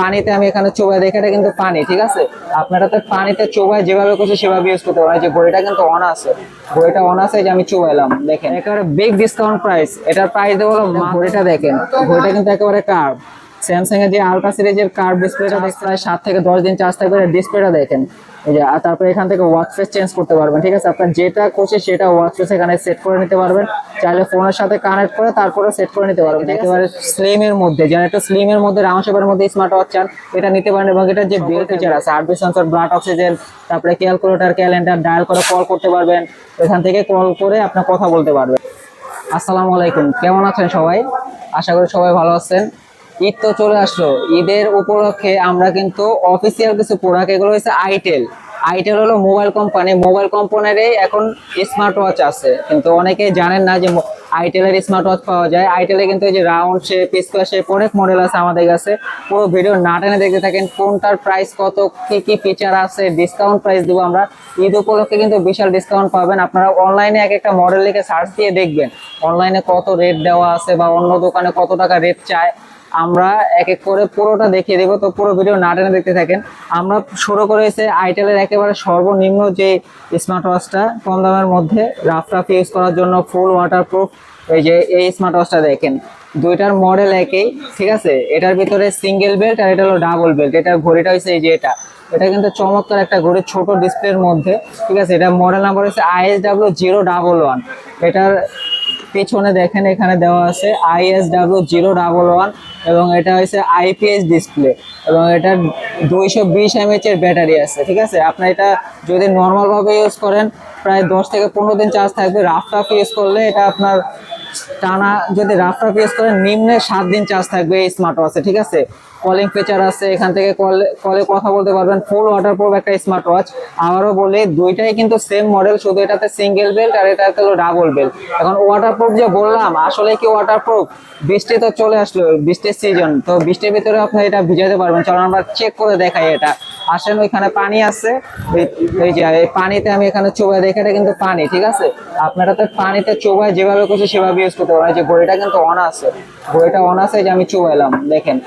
পানিতে আমি এখানে চোবাই দেখে এটা কিন্তু পানি ঠিক আছে? আপনারা তো পানিতে চোবাই যেভাবে করছে সেভাবে ইউজ করতে পারেন। যে ঘড়িটা কিন্তু অন আছে। ঘড়িটা অন আছে যে আমি চোবাইলাম দেখেন। একেবারে বিগ ডিসকাউন্ট প্রাইস এটার প্রাইস দেবো ঘড়িটা দেখেন ঘড়িটা কিন্তু একেবারে কার্ভ স্যামসাং এর যে আলট্রা সিরিজের কার্ড ডিসপ্লেটা দেখতে হয় সাত থেকে দশ দিন চার্জ থাকবে ডিসপ্লেটা দেখেন। এই যে আর তারপরে এখান থেকে ফেস চেঞ্জ করতে পারবেন ঠিক আছে? আপনার যেটা করছে সেটা ফেস এখানে সেট করে নিতে পারবেন। চাইলে ফোনের সাথে কানেক্ট করে তারপরে সেট করে নিতে পারবেন। একেবারে স্লিম এর মধ্যে যারা একটা স্লিম এর মধ্যে রাউন্ড শেপের মধ্যে স্মার্ট ওয়াচ চান এটা নিতে পারেন এবং এটা যে বেল ফিচার আছে হার্টবিট সেন্সর ব্লাড অক্সিজেন তারপরে ক্যালকুলেটর ক্যালেন্ডার ডায়াল করে কল করতে পারবেন। এখান থেকে কল করে আপনার কথা বলতে পারবেন। আসসালামু আলাইকুম কেমন আছেন সবাই? আশা করি সবাই ভালো আছেন। ঈদ তো চলে আসলো। ঈদের উপলক্ষে আমরা কিন্তু অফিসিয়াল কিছু প্রোডাক্ট এগুলো হচ্ছে আইটেল আইটেল হলো মোবাইল কোম্পানি মোবাইল কোম্পানিরই এখন স্মার্ট ওয়াচ আছে। কিন্তু অনেকে জানেন না যে আইটেলের স্মার্ট ওয়াচ পাওয়া যায়। আইটেলে কিন্তু এই যে রাউন্ড শেপ স্কোয়ার শেপ অনেক মডেল আছে আমাদের কাছে। পুরো ভিডিও না টেনে দেখতে থাকেন কোনটার প্রাইস কত, কি কি ফিচার আছে ডিসকাউন্ট প্রাইস দেবো আমরা। ঈদ উপলক্ষে কিন্তু বিশাল ডিসকাউন্ট পাবেন। আপনারা অনলাইনে এক একটা মডেল লিখে সার্চ দিয়ে দেখবেন। অনলাইনে কত রেট দেওয়া আছে বা অন্য দোকানে কত টাকা রেট চায়। আমরা এক এক করে পুরোটা দেখিয়ে দেবো। তো পুরো ভিডিও না টেনে দেখতে থাকেন। আমরা শুরু করেছে আইটেলের একেবারে সর্বনিম্ন যে স্মার্ট ওয়াচটা কম দামের মধ্যে রাফ রাফ ইউজ করার জন্য ফুল ওয়াটারপ্রুফ এই যে, এই স্মার্ট ওয়াচটা দেখেন, দুইটার মডেল একই, ঠিক আছে? এটার ভিতরে সিঙ্গেল বেল্ট আর এটা হলো ডাবল বেল্ট এটার ঘড়িটা হচ্ছে এই যে এটা। এটা কিন্তু চমৎকার একটা ঘড়ি, ছোট ডিসপ্লের মধ্যে, ঠিক আছে? এটা মডেল নাম্বার হচ্ছে আইএসডাব্লিউ জিরো ডাবল ওয়ান এটার পেছনে দেখেন, এখানে দেওয়া আছে আইএসডাব্লিউ জিরো ডাবল ওয়ান এবং এটা হয়েছে আইপিএস ডিসপ্লে এবং এটা দুইশো বিশ এমএচ ব্যাটারি আছে, ঠিক আছে? আপনার এটা যদি নর্মালভাবে ইউজ করেন, প্রায় দশ থেকে পনেরো দিন চার্জ থাকবে। রাফ টাফ ইউজ করলে এটা আপনার টানা যদি রাফ টাফ ইউজ করেন, নিম্নে সাত দিন চার্জ থাকবে এই স্মার্ট ওয়াচে ঠিক আছে? কলিং ফিচার আছে, এখান থেকে কলে কলে কথা বলতে পারবেন ফুল ওয়াটারপ্রুফ একটা স্মার্ট ওয়াচ আবারও বলি, দুইটাই কিন্তু সেম মডেল শুধু এটাতে সিঙ্গেল বেল্ট আর এটাতে হলো ডাবল বেল্ট এখন ওয়াটারপ্রুফ যে বললাম, আসলে কি ওয়াটারপ্রুফ বৃষ্টি তো চলে আসলো, বৃষ্টির সিজন তো বৃষ্টির ভিতরে আপনি এটা ভিজাতে পারবেন। চলো আমরা চেক করে দেখাই এটা। আসেন, ওইখানে পানি আছে। এই- যে পানিতে আমি এখানে চোবাই দেখে, এটা কিন্তু পানি, ঠিক আছে? আপনারা তো পানিতে চোবাই যেভাবে করছে সেভাবে ইউজ করতে পারেন। যে ঘড়িটা কিন্তু অন আছে। ঘড়িটা অন আছে যে আমি চোবাইলাম দেখেন।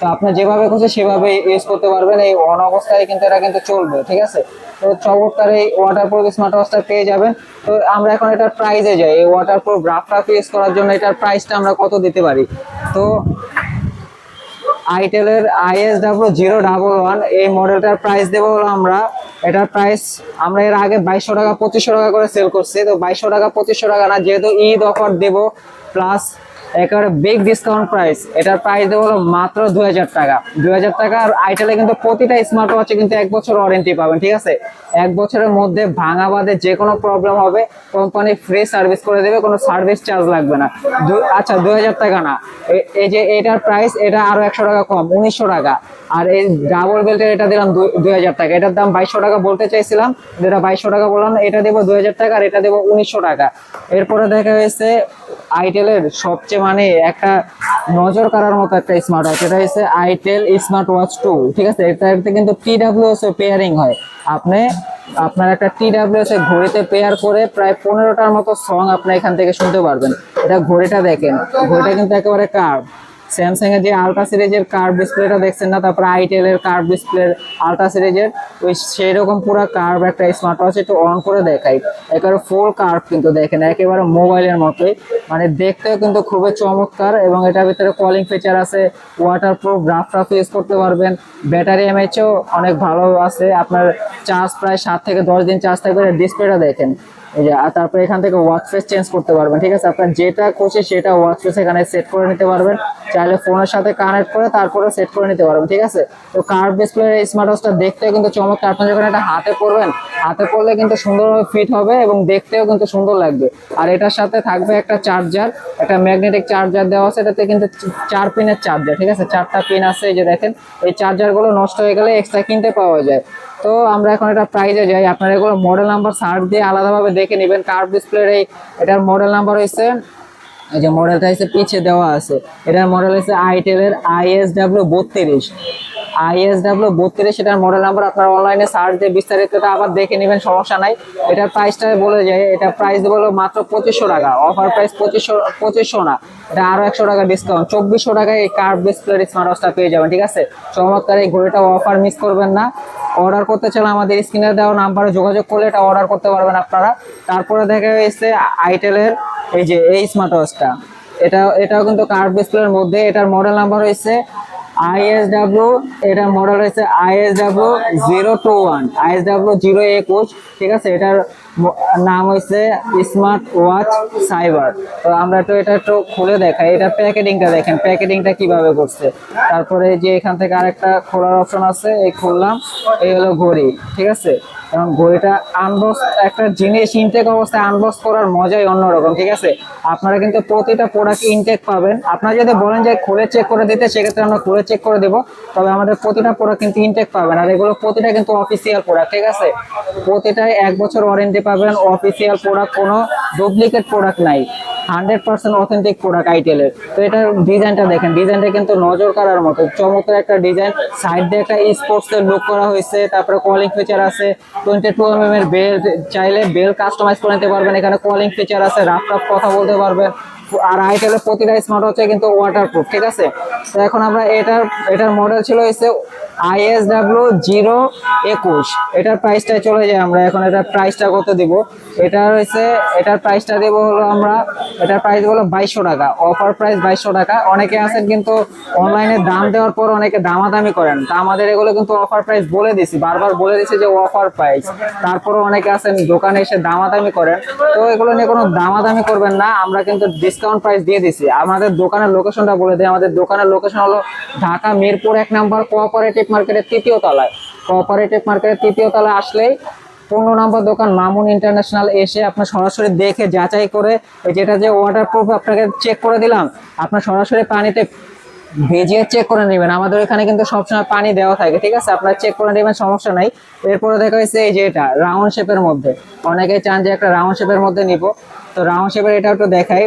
তো আপনি যেভাবে খুশি সেভাবে ইউজ করতে পারবেন। এই অন অবস্থায় কিন্তু এটা কিন্তু চলবে, ঠিক আছে? তো চমৎকার এই ওয়াটারপ্রুফ স্মার্ট ওয়াচটা পেয়ে যাবেন। তো আমরা এখন এটার প্রাইজে যাই। এই ওয়াটার ওয়াটারপ্রুফ রাফ ইউজ করার জন্য এটার প্রাইসটা আমরা কত দিতে পারি? তো আইটেলের আইএসডাব্লিউ জিরো ডাবল ওয়ান এই মডেলটার প্রাইস দেবো হলো আমরা, এটার প্রাইস আমরা এর আগে বাইশশো টাকা, পঁচিশশো টাকা করে সেল করছি। তো বাইশশো টাকা, পঁচিশশো টাকা না, যেহেতু ঈদ অফার দেবো প্লাস একেবারে বিগ ডিসকাউন্ট প্রাইস এটার প্রাইস দেবো মাত্র দুই হাজার টাকা। দুই হাজার টাকা আর আইটেলে কিন্তু প্রতিটা স্মার্ট ওয়াচে কিন্তু এক বছর ওয়ারেন্টি পাবেন, ঠিক আছে? এক বছরের মধ্যে ভাঙা বাদে যে কোনো প্রবলেম হবে কোম্পানি ফ্রি সার্ভিস করে দেবে, কোনো সার্ভিস চার্জ লাগবে না। আচ্ছা দুই হাজার টাকা না। এই যে এটার প্রাইস এটা আরও একশো টাকা কম, উনিশশো টাকা। আর এই ডাবল বেল্টের এটা দিলাম দুই হাজার টাকা। এটার দাম বাইশশো টাকা বলতে চাইছিলাম, যেটা বাইশশো টাকা বললাম, এটা দেবো দুই হাজার টাকা আর এটা দেবো উনিশশো টাকা। এরপরে দেখা হয়েছে আইটেলের সবচেয়ে মানে একটা নজর কাড়ার মতো একটা স্মার্ট ওয়াচ এটা হচ্ছে আইটেল স্মার্ট ওয়াচ টু ঠিক আছে? এটাতে কিন্তু টি ডাব্লিউএস পেয়ারিং হয়। আপনি, আপনার একটা টি টিডাব্লিউএস এর ঘড়িতে পেয়ার করে প্রায় পনেরোটার মতো সং আপনি এখান থেকে শুনতে পারবেন। এটা ঘড়িটা দেখেন। ঘড়িটা কিন্তু একেবারে কার্ভ স্যামসাং এর যে আলট্রা সিরিজের কার্ভ ডিসপ্লেটা দেখছেন না, তারপর আইটেল এর কার্ভ ডিসপ্লে আলট্রা সিরিজের ওই সেই রকম পুরো কার্ভ একটা স্মার্ট ওয়াচ একটু অন করে দেখাই। একেবারে ফুল কার্ভ কিন্তু দেখেন, একেবারে মোবাইলের মতোই। মানে দেখতেও কিন্তু খুবই চমৎকার এবং এটার ভিতরে কলিং ফিচার আছে waterproof rough rough use করতে পারবেন। ব্যাটারি এমএচও অনেক ভালো আছে। আপনার চার্জ প্রায় সাত থেকে দশ দিন চার্জ থাকবে। ডিসপ্লেটা দেখেন আর তারপরে এখান থেকে ওয়াচ ফেস চেঞ্জ করতে পারবেন, ঠিক আছে? আপনার যেটা খুশি সেটা ওয়াচ ফেস এখানে সেট করে নিতে পারবেন। চাইলে ফোনের সাথে কানেক্ট করে তারপরে সেট করে নিতে পারবেন, ঠিক আছে? তো কার্ভ ডিসপ্লে স্মার্ট ওয়াচটা দেখতেও কিন্তু চমৎকার। আপনি যখন এটা হাতে পরবেন হাতে পরলে কিন্তু সুন্দরভাবে ফিট হবে এবং দেখতেও কিন্তু সুন্দর লাগবে। আর এটার সাথে থাকবে একটা চার্জার একটা ম্যাগনেটিক চার্জার দেওয়া আছে, এটাতে কিন্তু চার পিনের চার্জার ঠিক আছে? চারটা পিন আছে, এই যে দেখেন, এই চার্জারগুলো নষ্ট হয়ে গেলে এক্সট্রা কিনতে পাওয়া যায়। তো আমরা এখন এটা প্রাইজে যাই। আপনারা এগুলো মডেল নাম্বার সার্ভ দিয়ে আলাদাভাবে দেখে নেবেন। কার্ভ ডিসপ্লের এই, এটার মডেল নাম্বার হয়েছে এই যে মডেলটা হচ্ছে পিছিয়ে দেওয়া আছে। এটার মডেল হয়েছে আইটেলের আইএসডাব্লিউ বত্রিশ। আইএসডাব্লিউ বত্রিশ এটার মডেল নাম্বার আপনার অনলাইনে সার্চ দিয়ে বিস্তারিতটা আবার দেখে নেবেন, সমস্যা নাই। এটার প্রাইসটা বলে যায় এটা প্রাইস দেবো হলো মাত্র পঁচিশশো টাকা অফার প্রাইস পঁচিশশো পঁচিশশো না, এটা আরও একশো টাকা ডিসকাউন্ট চব্বিশশো টাকায় এই কার্ভ ডিসপ্লের স্মার্ট ওয়াচটা পেয়ে যাবেন, ঠিক আছে? চমৎকার, এই ঘড়িটা অফার মিস করবেন না। অর্ডার করতে চাইলে আমাদের স্ক্রিনে দেওয়া নাম্বারে যোগাযোগ করলে এটা অর্ডার করতে পারবেন আপনারা। তারপরে দেখা গেছে আইটেলের এই যে, এই স্মার্ট ওয়াচটা এটা এটাও কিন্তু কার্ভ ডিসপ্লের মধ্যে, এটার মডেল নাম্বার হয়েছে আইএসডাব্লিউ এটা মডেল হয়েছে ISW zero two one ISW zero একুশ, ঠিক আছে? এটার নাম হয়েছে স্মার্ট ওয়াচ সাইবার। তো আমরা তো এটা একটু খুলে দেখাই। এটা প্যাকেটিংটা দেখেন, প্যাকেটিংটা কীভাবে করছে? তারপরে যে এখান থেকে আরেকটা খোলার অপশন আছে, এই খুললাম, এই হলো ঘড়ি, ঠিক আছে? কারণ ঘড়িটা আনবক্স একটা জিনিস ইনটেক অবস্থায় আনবক্স করার মজাই অন্যরকম, ঠিক আছে? আপনারা কিন্তু প্রতিটা প্রোডাক্ট ইনটেক পাবেন। আপনারা যদি বলেন যে খুলে চেক করে দিতে, সেক্ষেত্রে আমরা খুলে চেক করে দেবো। তবে আমাদের প্রতিটা প্রোডাক্ট কিন্তু ইনটেক পাবেন। আর এগুলো প্রতিটা কিন্তু অফিসিয়াল প্রোডাক্ট ঠিক আছে? প্রতিটাই এক বছর ওয়ারেন্টি পাবেন। অফিসিয়াল প্রোডাক্ট কোনো ডুপ্লিকেট প্রোডাক্ট নাই। হান্ড্রেড পার্সেন্ট অথেন্টিক প্রোডাক্ট আইটেলের তো এটা ডিজাইনটা দেখেন, ডিজাইনটা কিন্তু নজর কাড়ার মতো। চমৎকার একটা ডিজাইন। সাইড দিয়ে একটা স্পোর্টসের লুক করা হয়েছে, তারপরে কলিং ফিচার আছে। টোয়েন্টি টু এম এর বেল চাইলে বেল কাস্টমাইজ করে নিতে পারবেন। এখানে কলিং ফিচার আছে রাফ রাফ কথা বলতে পারবেন। আর আইটেলের প্রতিটা স্মার্ট হচ্ছে কিন্তু ওয়াটারপ্রুফ ঠিক আছে? তো এখন আমরা এটার এটার মডেল ছিল হচ্ছে আইএসডাব্লিউ জিরো একুশ। এটার প্রাইসটা চলে যায় আমরা, এখন এটার প্রাইসটা কত দিব? এটা হচ্ছে, এটার প্রাইসটা দেব হলো আমরা, এটার প্রাইস হলো বাইশশো টাকা। অফার প্রাইস বাইশশো টাকা। অনেকে আছেন কিন্তু অনলাইনে দাম দেওয়ার পর অনেকে দামাদামি করেন। তা আমাদের এগুলো কিন্তু অফার প্রাইস বলে দিছি, বারবার বলে দিছি যে অফার প্রাইস তারপরে অনেকে আছেন দোকানে এসে দামাদামি করেন। তো এগুলো নিয়ে কোনো দামাদামি করবেন না, আমরা কিন্তু ডিসকাউন্ট প্রাইস দিয়ে দিছি। আমাদের দোকানের লোকেশনটা বলে দিই। আমাদের দোকানের লোকেশন হলো ঢাকা মিরপুর এক নাম্বার কোঅপারেটিভ মার্কেটের তৃতীয় তলায়। কোঅপারেটিভ মার্কেটের তৃতীয় তলায় আসলেই পনেরো নম্বর দোকান মামুন ইন্টারন্যাশনাল এসে আপনার সরাসরি দেখে যাচাই করে যেটা যে ওয়াটার প্রুফ আপনাকে চেক করে দিলাম, আপনার সরাসরি পানিতে ভেজিয়ে চেক করে নেবেন। আমাদের এখানে কিন্তু সবসময় পানি দেওয়া থাকে, ঠিক আছে? আপনারা চেক করে নেবেন, সমস্যা নাই। এরপরে দেখা হয়েছে এই যে এটা রাউন্ড শেপের মধ্যে। অনেকে চান যে একটা রাউন্ড শেপের মধ্যে নিব। তো রাউন্ড শেপের এটা একটু দেখাই।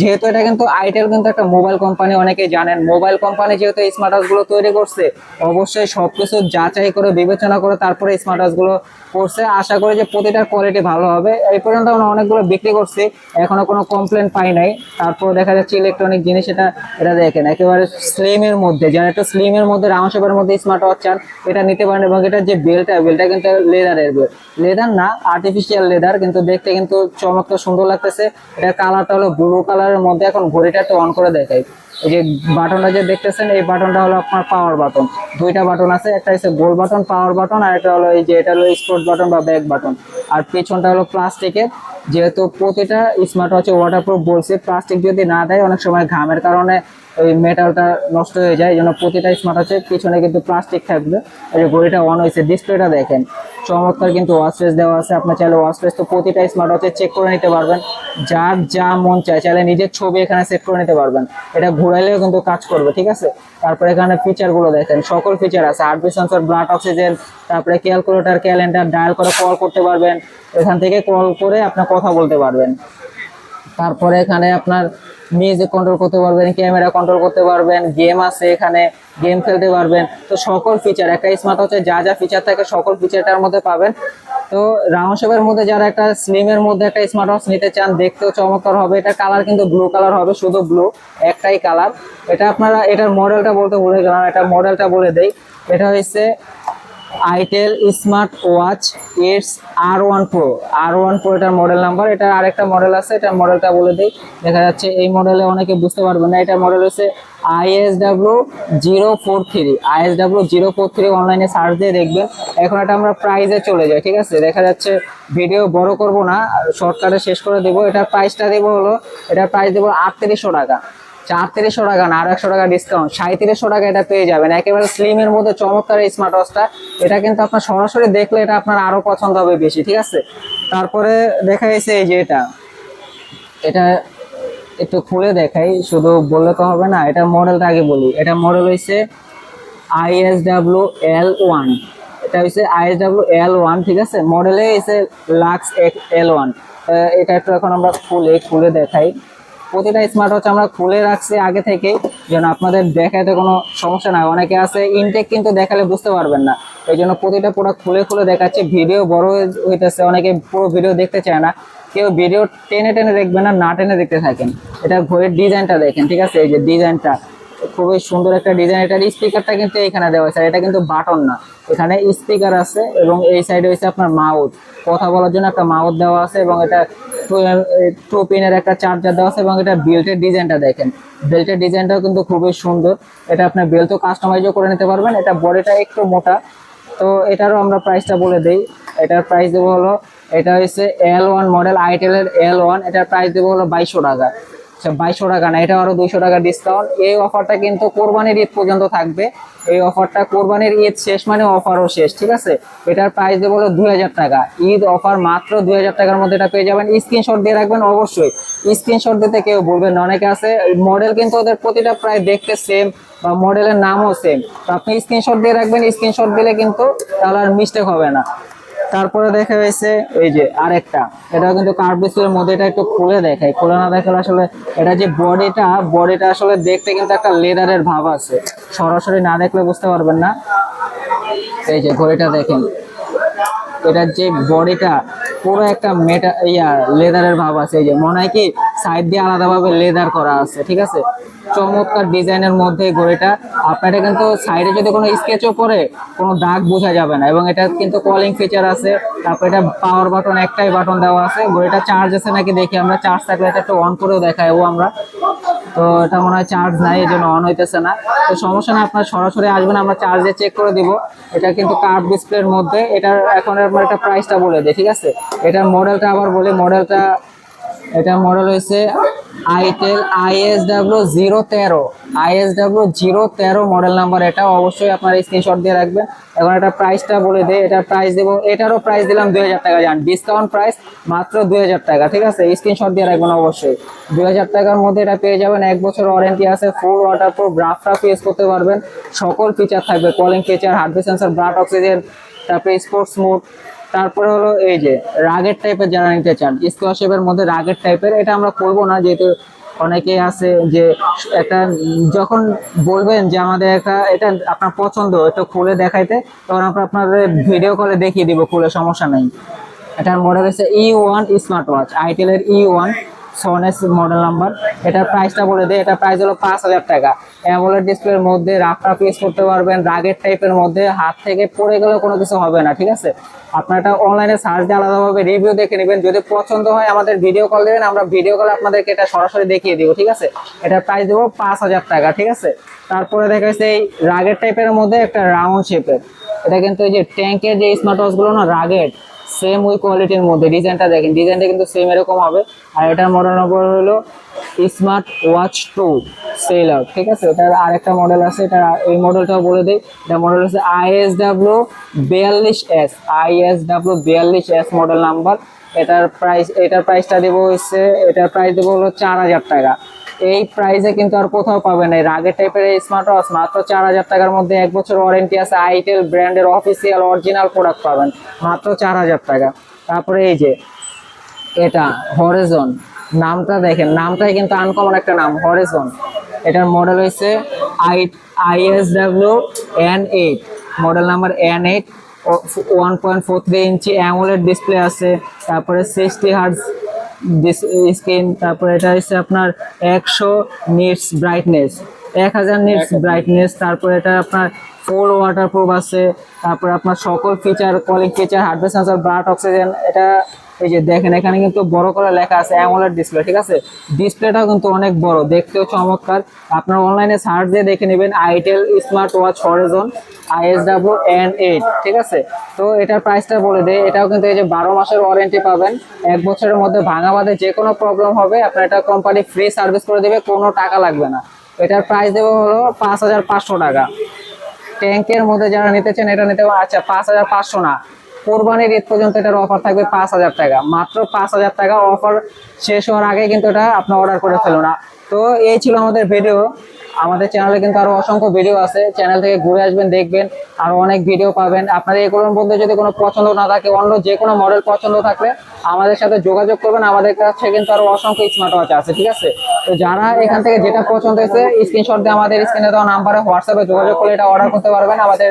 যেহেতু এটা কিন্তু আইটেল কিন্তু একটা মোবাইল কোম্পানি অনেকেই জানেন। মোবাইল কোম্পানি যেহেতু স্মার্টগুলো তৈরি করছে, অবশ্যই সব সবকিছু যাচাই করে, বিবেচনা করে তারপরে স্মার্টগুলো করছে। আশা করি যে প্রতিটার কোয়ালিটি ভালো হবে। এই পর্যন্ত আমরা অনেকগুলো বিক্রি করছি। এখনও কোনো কমপ্লেন পাই নাই। তারপর দেখা যাচ্ছে ইলেকট্রনিক জিনিস এটা এটা দেখেন। একেবারে স্লিমের মধ্যে যারা একটা স্লিমের মধ্যে, রাউন্ড শেপের মধ্যে স্মার্ট ওয়াচ চান, এটা নিতে পারেন এবং এটার যে বেলটা বেলটা কিন্তু লেদারের বেল লেদার না আর্টিফিশিয়াল লেদার কিন্তু দেখতে কিন্তু চমৎকার সুন্দর লাগতেছে। এটা কালারটা হলো ব্লু কালারের মধ্যে, এখন ঘড়িটা একটু অন করে দেখাই। এই যে বাটনটা যে দেখতেছেন, এই বাটনটা হলো আপনার পাওয়ার বাটন দুইটা বাটন আছে, একটা হচ্ছে গোল বাটন পাওয়ার বাটন আর একটা হলো এই যে, এটা হলো স্পোর্ট বাটন বা ব্যাক বাটন আর পেছনটা হলো প্লাস্টিকের যেহেতু প্রতিটা স্মার্ট ওয়াচে ওয়াটারপ্রুফ বলছে প্লাস্টিক যদি না দেয়, অনেক সময় ঘামের কারণে ওই মেটালটা নষ্ট হয়ে যায় জন্য প্রতিটা স্মার্ট ওয়াচে পিছনে কিন্তু প্লাস্টিক থাকবে। এই যে ঘড়িটা অন হয়েছে ডিসপ্লেটা দেখেন। চমৎকার কিন্তু ওয়াচ ফেস দেওয়া আছে, আপনার চাইলে ওয়াচ ফেস তো প্রতিটা স্মার্ট ওয়াচে চেক করে নিতে পারবেন। যার যা মন চায়, চাইলে নিজের ছবি এখানে সেট করে নিতে পারবেন। এটা ঘুরাইলেও কিন্তু কাজ করবে, ঠিক আছে? তারপরে এখানে ফিচারগুলো দেখেন, সকল ফিচার আছে আরবি সেন্সর ব্লাড অক্সিজেন তারপরে ক্যালকুলেটর ক্যালেন্ডার ডায়াল করে কল করতে পারবেন, এখান থেকে কল করে আপনি কথা বলতে পারবেন। তারপরে এখানে আপনার মিউজিক কন্ট্রোল করতে পারবেন ক্যামেরা কন্ট্রোল করতে পারবেন গেম আছে এখানে গেম খেলতে পারবেন। তো সকল ফিচার একটা স্মার্ট হচ্ছে যা যা ফিচার থাকে সকল ফিচারটার মধ্যে পাবেন। তো শেপের মধ্যে যারা একটা স্লিমের মধ্যে একটা স্মার্ট ওয়াচ নিতে চান, দেখতেও চমৎকার হবে। এটা কালার কিন্তু ব্লু কালার হবে, শুধু ব্লু একটাই কালার এটা আপনারা, এটার মডেলটা বলতে ভুলে গেলাম, এটা মডেলটা বলে দেই। এটা হচ্ছে itel smart watch it's R one pro. R one pro এটার মডেল নাম্বার এটা আরেকটা মডেল আছে, এটার মডেলটা বলে দিই। দেখা যাচ্ছে এই মডেলে অনেকে বুঝতে পারবেন না, এটার মডেল হচ্ছে ISW zero four three. ISW zero four three অনলাইনে সার্চ দিয়ে দেখবেন। এখন এটা আমরা প্রাইজে চলে যাই, ঠিক আছে? দেখা যাচ্ছে ভিডিও বড় করব না শর্টকাটে শেষ করে দেবো। এটার প্রাইসটা দেবো হলো, এটার প্রাইস দেবো আটত্রিশশো টাকা। চারত্রিশশো টাকা না, আর একশো টাকা ডিসকাউন্ট সাঁত্রিশশো টাকা এটা পেয়ে যাবেন। একেবারে স্লিমের মধ্যে চমৎকার এই স্মার্ট ওয়াচটা এটা কিন্তু আপনার সরাসরি দেখলে এটা আপনার আরও পছন্দ হবে বেশি, ঠিক আছে? তারপরে দেখা গেছে এই যে এটা। এটা একটু খুলে দেখাই, শুধু বললে তো হবে না, এটা মডেলটা আগে বলি। এটা মডেল হয়েছে আইএসডাব্লিউ এল ওয়ান এটা হচ্ছে আইএসডাব্লিউ এল ওয়ান ঠিক আছে? মডেলে এসে লাক্স এল ওয়ান এটা একটু এখন আমরা খুলে খুলে দেখাই। প্রতিটা স্মার্ট ওয়াচ আমরা খুলে রাখছি আগে থেকে যেন আপনাদের দেখাতে কোনো সমস্যা না। অনেকে আছে ইনটেক কিন্তু দেখালে বুঝতে পারবেন না। এই জন্য প্রতিটা পুরো খুলে খুলে দেখাচ্ছে। ভিডিও বড় হইতেছে। অনেকে পুরো ভিডিও দেখতে চায় না। কেউ ভিডিও টেনে টেনে দেখবেন না না টেনে দেখতে থাকেন। এটা ঘড়ির ডিজাইনটা দেখেন, ঠিক আছে? এই যে ডিজাইনটা খুবই সুন্দর একটা ডিজাইন এটার স্পিকারটা কিন্তু এখানে দেওয়া আর এটা কিন্তু বাটন না। এখানে স্পিকার আছে এবং এই সাইডে হচ্ছে আপনার মাউথ কথা বলার জন্য একটা মাউথ দেওয়া আছে এবং এটা টু পিনের একটা চার্জার দেওয়া আছে এবং এটা বেল্টের ডিজাইনটা দেখেন। বেল্টের ডিজাইনটাও কিন্তু খুবই সুন্দর। এটা আপনার বেল্টও কাস্টমাইজও করে নিতে পারবেন। এটা বডিটা একটু মোটা। তো এটারও আমরা প্রাইসটা বলে দিই। এটার প্রাইস দেবো হলো, এটা হচ্ছে এল ওয়ান মডেল আইটেলের এল ওয়ান এটার প্রাইস দেবো হলো বাইশশো টাকা। আচ্ছা বাইশশো টাকা না এটা আরও দুইশো টাকা ডিসকাউন্ট এই অফারটা কিন্তু কোরবানির ঈদ পর্যন্ত থাকবে। এই অফারটা কোরবানির ঈদ শেষ মানে অফারও শেষ, ঠিক আছে? এটার প্রাইস দেবো হলো দুই হাজার টাকা। ঈদ অফার মাত্র দুই হাজার টাকার মধ্যে এটা পেয়ে যাবেন। স্ক্রিনশট দিয়ে রাখবেন অবশ্যই। স্ক্রিনশট দিতে কেউ বলবেন অনেকে আছে মডেল কিন্তু ওদের প্রতিটা প্রায় দেখতে সেম বা মডেলের নামও সেম তো আপনি স্ক্রিনশট দিয়ে রাখবেন স্ক্রিনশট দিলে কিন্তু তাহলে আর মিস্টেক হবে না। তারপরে দেখা হয়েছে এই যে আরেকটা। এটা কিন্তু কার্পিসের মধ্যে এটা একটু খুলে দেখায় খুলে না দেখালে আসলে এটা যে বডিটা বডিটা আসলে দেখতে কিন্তু একটা লেদারের ভাব আছে। সরাসরি না দেখলে বুঝতে পারবেন না। এই যে ঘড়িটা দেখেন। এটার যে বডিটা, পুরো একটা মেটা, ইয়া, লেদারের ভাব আছে। এই যে মনে হয় কি সাইড দিয়ে আলাদাভাবে লেদার করা আছে, ঠিক আছে? চমৎকার ডিজাইনের মধ্যে গড়িটা আপনার কিন্তু সাইডে যদি কোনো স্কেচও করে, কোনো দাগ বোঝা যাবে না। এবং এটা কিন্তু কলিং ফিচার আছে। তারপর এটা পাওয়ার বাটন একটাই বাটন দেওয়া আছে। ঘড়িটা চার্জ আছে নাকি দেখি আমরা। চার্জ থাকলে এটা একটু অন করেও দেখাবো আমরা। তো এটা মনে হয় চার্জ নাই, এই জন্য অন হইতেছে না। তো সমস্যা না আপনার সরাসরি আসবেন, আমরা চার্জে চেক করে দিব। এটা কিন্তু কার্ভ ডিসপ্লের মধ্যে, এটার এখন আমরা একটা প্রাইসটা বলে দিই, ঠিক আছে? এটার মডেলটা আবার বলি মডেলটা এটা মডেল হয়েছে আইটেল আইএসডাব্লিউ জিরো তেরো। আইএসডাব্লিউ জিরো তেরো মডেল নাম্বার। এটা অবশ্যই আপনার স্ক্রিনশট দিয়ে রাখবেন। এখন এটা প্রাইসটা বলে দিই। এটা প্রাইস দেবো, এটারও প্রাইস দিলাম দুই হাজার টাকা। জান ডিসকাউন্ট প্রাইস মাত্র দুই হাজার টাকা। ঠিক আছে? স্ক্রিনশট দিয়ে রাখবেন অবশ্যই। দুই হাজার টাকার মধ্যে এটা পেয়ে যাবেন। এক বছর ওয়ারেন্টি আছে ফুল ওয়াটার প্রুফ গ্রাফ টাফ ইউজ করতে পারবেন। সকল ফিচার থাকবে। Calling feature hardware sensor blood oxygen তারপরে স্পোর্টস মোড তারপরে হলো এই যে রাগের টাইপের যারা নিতে চান স্কোয়ার শেপের মধ্যে রাগের টাইপের এটা আমরা করব না, যেহেতু অনেকে আছে যে একটা যখন বলবেন যে আমাদের একটা এটা আপনার পছন্দ এটা খুলে দেখাইতে, তখন আমরা আপনাদের ভিডিও কলে দেখিয়ে দিব খুলে, সমস্যা নেই। এটার মডেল হচ্ছে ই ওয়ান স্মার্ট ওয়াচ আইটেলের ই ওয়ান সোনেস মডেল নাম্বার এটার প্রাইসটা বলে দেয় এটার প্রাইস হলো পাঁচ হাজার টাকা। অ্যামোলেড ডিসপ্লের মধ্যে রাফ টাফ ইউজ করতে পারবেন রাগের টাইপের মধ্যে হাত থেকে পড়ে গেলেও কোনো কিছু হবে না, ঠিক আছে? আপনার এটা অনলাইনে সার্চ দিয়ে আলাদাভাবে রিভিউ দেখে নেবেন। যদি পছন্দ হয় আমাদের ভিডিও কল দেবেন, আমরা ভিডিও কলে আপনাদেরকে এটা সরাসরি দেখিয়ে দিব, ঠিক আছে? এটার প্রাইস দেবো পাঁচ হাজার টাকা, ঠিক আছে? তারপরে দেখা যাচ্ছে এই রাগের টাইপের মধ্যে একটা রাউন্ড শেপের এটা কিন্তু এই যে ট্যাঙ্কের যে স্মার্ট ওয়াচগুলো না রাগের সেম ওই কোয়ালিটির মধ্যে। ডিজাইনটা দেখেন ডিজাইনটা কিন্তু সেম এরকম হবে। আর এটার মডেল নম্বর হলো smart watch two sell out ঠিক আছে? এটার আরেকটা মডেল আছে, এটা এই মডেলটাও বলে দিই। এটা মডেল হচ্ছে আইএসডাব্লিউ বিয়াল্লিশ এস আইএসডাব্লিউ বিয়াল্লিশ এস মডেল নাম্বার এটার প্রাইস এটার প্রাইসটা দেবো হচ্ছে, এটার প্রাইস দেবো হলো চার হাজার টাকা। এই প্রাইসে কিন্তু আর কোথাও পাবেন না। এই রাগের টাইপের এই স্মার্ট ওয়াচ মাত্র চার হাজার টাকার মধ্যে এক বছর ওয়ারেন্টি আছে। আইটেল ব্র্যান্ডের অফিসিয়াল অরিজিনাল প্রোডাক্ট পাবেন। মাত্র চার হাজার টাকা। তারপরে এই যে, এটা হরেজন নামটা দেখেন, নামটাই কিন্তু আনকমন একটা নাম হরেজন এটার মডেল হয়েছে I ISW N eight model number N eight one point four three inch AMOLED display আছে। তারপরে সিক্সটি হার্টস স্ক্রিন তারপর এটা হচ্ছে আপনার একশো নিটস ব্রাইটনেস এক হাজার নিটস ব্রাইটনেস তারপর এটা আপনার ফোর ওয়াটার প্রুফ আছে তারপরে আপনার সকল feature calling feature hardware sensor blood oxygen এটা এই যে দেখেন, এখানে কিন্তু বড় করে লেখা আছে অ্যামোলেড ডিসপ্লে ঠিক আছে? ডিসপ্লেটাও কিন্তু অনেক বড়, দেখতেও চমৎকার। আপনার অনলাইনে সার্চ দিয়ে দেখে নেবেন itel smart watch Horizon ISW N eight ঠিক আছে? তো এটার প্রাইসটা বলে দেয় এটাও কিন্তু এই যে বারো মাসের ওয়ারেন্টি পাবেন। এক বছরের মধ্যে ভাঙা বাদে যে কোনো প্রবলেম হবে, আপনার এটা কোম্পানি ফ্রি সার্ভিস করে দেবে, কোনো টাকা লাগবে না। এটার প্রাইস দেবো হলো পাঁচ হাজার পাঁচশো টাকা। ট্যাঙ্কের মধ্যে যারা নিতে চান, এটা নিতে। আচ্ছা পাঁচ হাজার পাঁচশো না। কোরবানির ঈদ পর্যন্ত এটার অফার থাকবে পাঁচ হাজার টাকা। মাত্র পাঁচ হাজার টাকা অফার শেষ হওয়ার আগে কিন্তু এটা আপনার অর্ডার করে ফেলুন। না তো এই ছিল আমাদের ভিডিও আমাদের চ্যানেলে কিন্তু আরও অসংখ্য ভিডিও আছে। চ্যানেল থেকে ঘুরে আসবেন, দেখবেন, আরও অনেক ভিডিও পাবেন। আপনাদের এগুলোর মধ্যে যদি কোনো পছন্দ না থাকে, অন্য যে কোনো মডেল পছন্দ থাকলে আমাদের সাথে যোগাযোগ করবেন। আমাদের কাছে কিন্তু আরও অসংখ্য স্মার্ট ওয়াচ আছে, ঠিক আছে? তো যারা এখান থেকে যেটা পছন্দ হয়েছে স্ক্রিনশট দিয়ে আমাদের স্ক্রিনে দেওয়া নাম্বারে হোয়াটসঅ্যাপে যোগাযোগ করলে এটা অর্ডার করতে পারবেন। আমাদের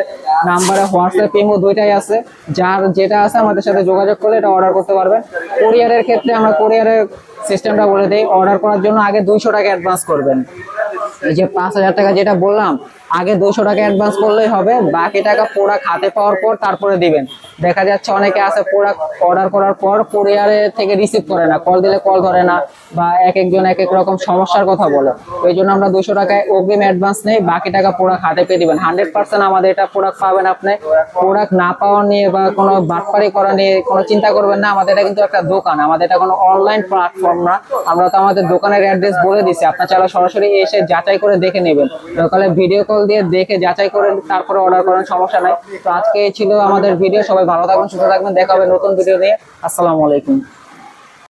নাম্বারে হোয়াটসঅ্যাপ ইমো দুইটাই আছে। যার যেটা আছে আমাদের সাথে যোগাযোগ করলে এটা অর্ডার করতে পারবেন। কোরিয়ারের ক্ষেত্রে আমরা কোরিয়ারের সিস্টেমটা বলে দিই অর্ডার করার জন্য আগে দুইশো টাকা অ্যাডভান্স করবেন। এই যে পাঁচ হাজার টাকা যেটা বললাম আগে দুশো টাকা অ্যাডভান্স করলেই হবে, বাকি টাকা প্রোডাক্ট হাতে পাওয়ার পর তারপরে দিবেন। দেখা যাচ্ছে অনেকে আছে প্রোডাক্ট অর্ডার করার পর কুরিয়ারে থেকে রিসিভ করে না কল দিলে কল ধরে না বা এক একজন এক এক রকম সমস্যার কথা বলে। ওই জন্য আমরা দুশো টাকায় অগ্রিম অ্যাডভান্স নেই, বাকি টাকা প্রোডাক্ট হাতে পেয়ে দিবেন। হান্ড্রেড পার্সেন্ট আমাদের এটা প্রোডাক্ট পাবেন আপনি। প্রোডাক্ট না পাওয়া নিয়ে বা কোনো বাটপারি করা নিয়ে কোনো চিন্তা করবেন না, আমাদের এটা কিন্তু একটা দোকান, আমাদের এটা কোনো অনলাইন প্ল্যাটফর্ম না। আমরা তো আমাদের দোকানের অ্যাড্রেস বলে দিছি, আপনার চালা সরাসরি এসে যাচাই করে দেখে নেবেন। সকালে ভিডিও কল দিয়ে দেখে যাচাই করে তারপরে অর্ডার করেন, সমস্যা নাই। তো আজকে ছিল আমাদের ভিডিও সবাই ভালো থাকবেন, সুস্থ থাকবেন। দেখা হবে নতুন ভিডিও নিয়ে। আসসালামু আলাইকুম।